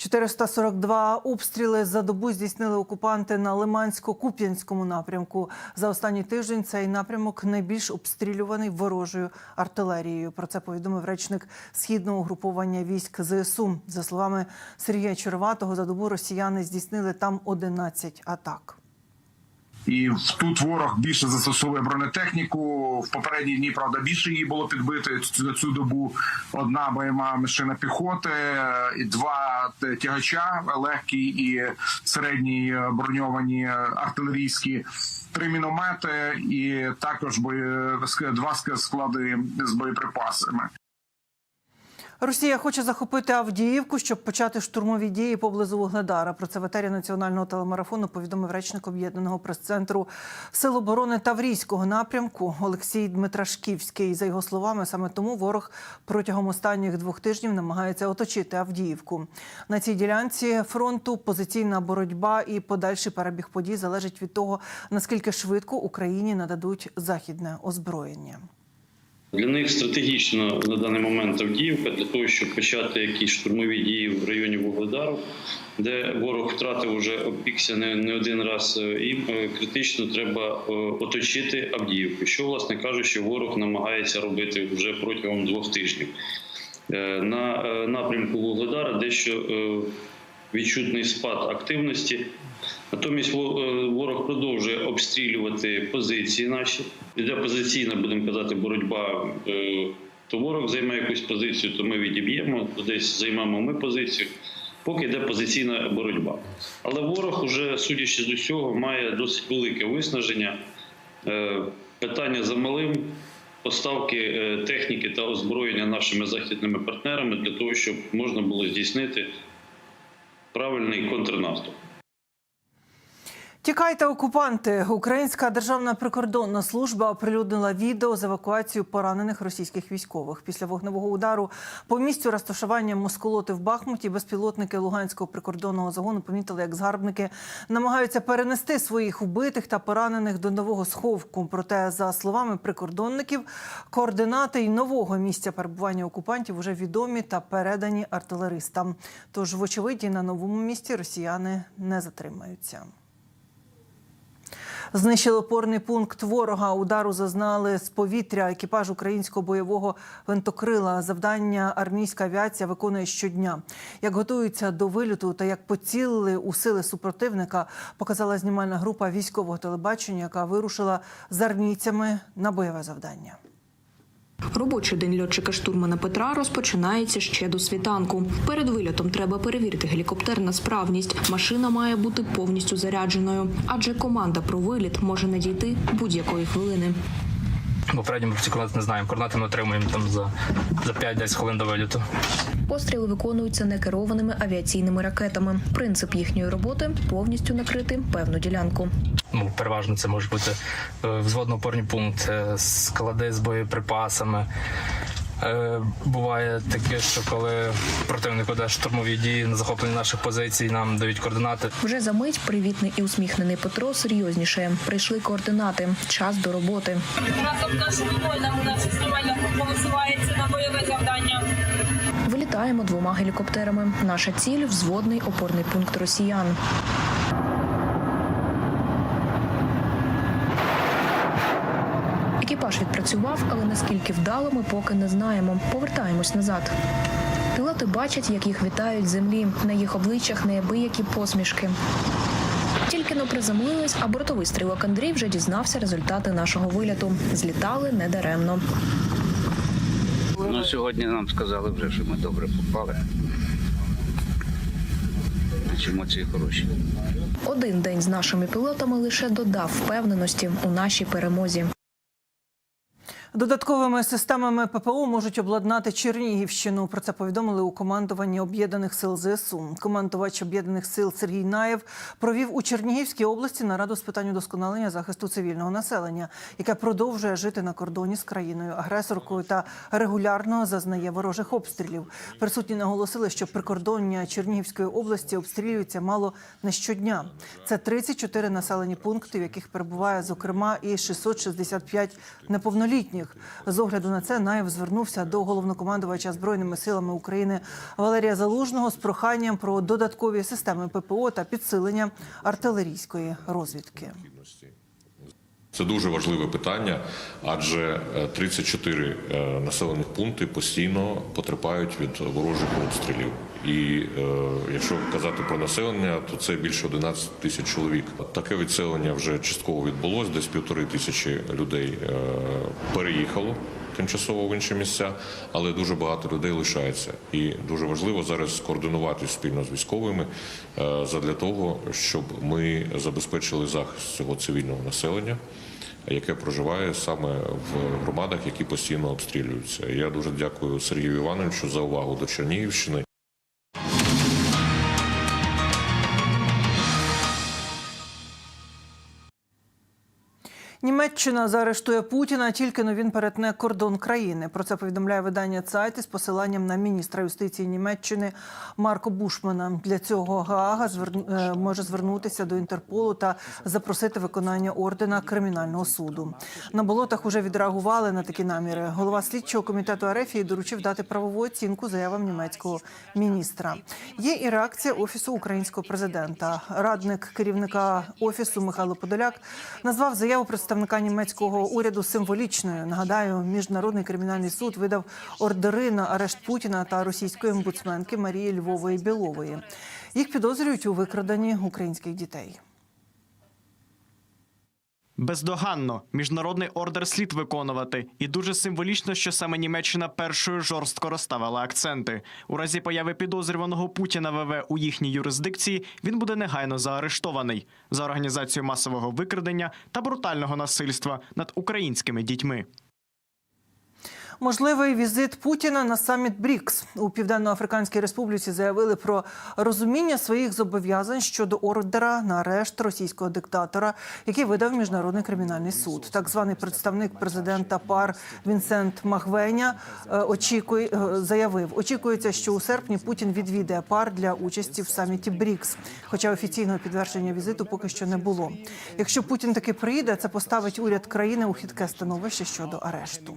442 обстріли за добу здійснили окупанти на Лимансько-Куп'янському напрямку. За останній тиждень цей напрямок найбільш обстрілюваний ворожою артилерією. Про це повідомив речник східного угруповання військ ЗСУ. За словами Сергія Черватого, за добу росіяни здійснили там 11 атак. І тут ворог більше застосовує бронетехніку. В попередні дні правда більше її було підбито за цю добу. Одна бойова машина піхоти, і два тягача легкі і середні броньовані артилерійські. Три міномети і також бої... два склади з боєприпасами. Росія хоче захопити Авдіївку, щоб почати штурмові дії поблизу Вугледара. Про це в етері національного телемарафону повідомив речник об'єднаного прес-центру Сил оборони Таврійського напрямку Олексій Дмитрашківський. За його словами, саме тому ворог протягом останніх двох тижнів намагається оточити Авдіївку. На цій ділянці фронту позиційна боротьба і подальший перебіг подій залежить від того, наскільки швидко Україні нададуть західне озброєння. Для них стратегічно на даний момент Авдіївка для того, щоб почати якісь штурмові дії в районі Вугледару, де ворог втратив вже опікся не, не один раз. Їм е, критично треба е, оточити Авдіївку, що, власне кажучи, ворог намагається робити вже протягом двох тижнів. Е, На е, напрямку Вугледара дещо е, відчутний спад активності. Натомість е, ворог продовжує обстрілювати позиції наші. Іде позиційна, будемо казати, боротьба. е, То ворог займає якусь позицію, то ми відіб'ємо, десь займемо ми позицію. Поки йде позиційна боротьба. Але ворог, уже, судячи з усього, має досить велике виснаження. Е, Питання за малим поставки техніки та озброєння нашими західними партнерами для того, щоб можна було здійснити правильний контрнаступ. Тікайте, окупанти! Українська державна прикордонна служба оприлюднила відео з евакуацією поранених російських військових. Після вогневого удару по місцю розташування москолоти в Бахмуті безпілотники Луганського прикордонного загону помітили, як згарбники намагаються перенести своїх убитих та поранених до нового сховку. Проте, за словами прикордонників, координати й нового місця перебування окупантів вже відомі та передані артилеристам. Тож, вочевидь, і на новому місці росіяни не затримаються. Знищили опорний пункт ворога. Удару зазнали з повітря. Екіпаж українського бойового винтокрила. Завдання армійська авіація виконує щодня. Як готуються до вильоту та як поцілили у сили супротивника, показала знімальна група військового телебачення, яка вирушила з армійцями на бойове завдання. Робочий день льотчика штурмана Петра розпочинається ще до світанку. Перед вильотом треба перевірити гелікоптер на справність. Машина має бути повністю зарядженою, адже команда про виліт може надійти будь-якої хвилини. Попередньо ці координати не знаємо. Координати ми отримуємо там за, за 5-10 хвилин до виліту. Постріли виконуються некерованими авіаційними ракетами. Принцип їхньої роботи повністю накрити певну ділянку. Ну, переважно це може бути е, взводно-опорні пункти, склади з боєприпасами. Е, Буває таке, що коли противник веде штурмові дії на захопленні наших позицій, нам дають координати. Вже за мить привітний і усміхнений Петро серйозніше. Прийшли координати. Час до роботи. разом наша довольна, наша знімальна група висувається на бойове завдання. Вилітаємо двома гелікоптерами. Наша ціль взводний опорний пункт росіян. Екіпаж але наскільки вдало ми поки не знаємо. Повертаємось назад. Пілоти бачать, як їх вітають землі. На їх обличчях неабиякі посмішки. Тільки но приземлились, а бортовий стрілок Андрій вже дізнався результати нашого виліту. Злітали недаремно. Ну, сьогодні нам сказали вже, що ми добре попали. Емоції хороші. Один день з нашими пілотами лише додав впевненості у нашій перемозі. Додатковими системами ППО можуть обладнати Чернігівщину. Про це повідомили у командуванні об'єднаних сил ЗСУ. Командувач об'єднаних сил Сергій Наєв провів у Чернігівській області нараду з питань удосконалення захисту цивільного населення, яке продовжує жити на кордоні з країною агресоркою та регулярно зазнає ворожих обстрілів. Присутні наголосили, що прикордоння Чернігівської області обстрілюються мало не щодня. Це 34 населені пункти, в яких перебуває зокрема і 665 неповнолітніх. Їхніх. З огляду на це Наєв звернувся до головнокомандувача збройними силами України Валерія Залужного з проханням про додаткові системи ППО та підсилення артилерійської розвідки. Це дуже важливе питання, адже е, 34 е, населених пункти постійно потерпають від ворожих обстрілів. І е, якщо казати про населення, то це більше 11 тисяч чоловік. Таке відселення вже частково відбулось. Десь півтори тисячі людей е, переїхало тимчасово в інші місця, але дуже багато людей лишається. І дуже важливо зараз скоординувати спільно з військовими е, задля того, щоб ми забезпечили захист цього цивільного населення. Яке проживає саме в громадах, які постійно обстрілюються. Я дуже дякую Сергію Івановичу за увагу до Чернігівщини. Німеччина заарештує Путіна тільки но він перетне кордон країни. Про це повідомляє видання Цайт із посиланням на міністра юстиції Німеччини Марко Бушмана. Для цього Гаага звер- е, може звернутися до Інтерполу та запросити виконання ордена кримінального суду. На болотах уже відреагували на такі наміри. Голова слідчого комітету Арефії доручив дати правову оцінку заявам німецького міністра. Є і реакція офісу українського президента. Радник керівника офісу Михайло Подоляк назвав заяву представника німецького уряду символічною. Нагадаю, міжнародний кримінальний суд видав ордери на арешт Путіна та російської омбудсменки Марії Львової Білової. Їх підозрюють у викраденні українських дітей. Бездоганно міжнародний ордер слід виконувати, і дуже символічно, що саме Німеччина першою жорстко розставила акценти. У разі появи підозрюваного Путіна ВВ у їхній юрисдикції він буде негайно заарештований за організацію масового викрадення та брутального насильства над українськими дітьми. Можливий візит Путіна на саміт БРІКС у Південно-Африканській Республіці заявили про розуміння своїх зобов'язань щодо ордера на арешт російського диктатора, який видав міжнародний кримінальний суд. Так званий представник президента ПАР Вінсент Махвеня е, очікує е, заявив, очікується, що у серпні Путін відвідає ПАР для участі в саміті БРІКС. Хоча офіційного підтвердження візиту поки що не було. Якщо Путін таки приїде, це поставить уряд країни у хитке становище щодо арешту.